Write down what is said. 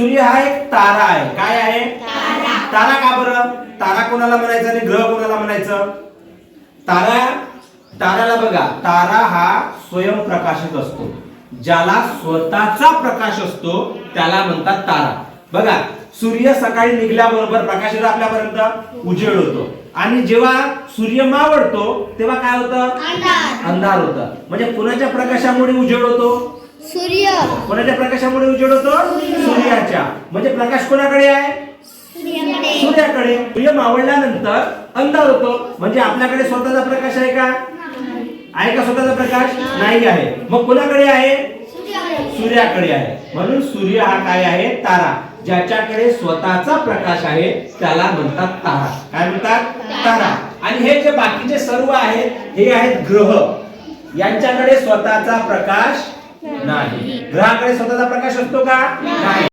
सूर्य हा एक तारा आहे. काय आहे? तारा. का बरं? तारा कोणाला म्हणायचं आणि ग्रह कोणाला म्हणायचं? तारा ताराला बघा. तारा हा स्वयंप्रकाशित असतो. ज्याला स्वतःचा प्रकाश असतो त्याला म्हणतात तारा. बघा सूर्य सकाळी निघल्याबरोबर प्रकाश येतो आपल्यापर्यंत उजेड होतो. आणि जेव्हा सूर्य मावळतो तेव्हा काय होतं? अंधार. अंधार होतं. म्हणजे कुणाच्या प्रकाशामुळे उजेड होतो? सूर्य. कोणाच्या प्रकाशामुळे उजेड होतो? सूर्याच्या. म्हणजे प्रकाश कोणाकडे आहे? सूर्याकडे. सूर्य मावळल्यानंतर अंधार होतो. म्हणजे आपल्याकडे स्वतःचा प्रकाश आहे का? आहे का स्वतःचा प्रकाश? नाही आहे. मग कोणाकडे आहे? सूर्याकडे आहे. म्हणून सूर्य हा काय आहे? तारा. ज्याच्याकडे स्वतःचा प्रकाश आहे त्याला म्हणतात तारा. काय म्हणतात? तारा. आणि हे जे बाकीचे सर्व आहेत हे आहेत ग्रह. यांच्याकडे स्वतःचा प्रकाश नाही. ग्रहाकडे स्वतःचा प्रकाश असतो का? नाही.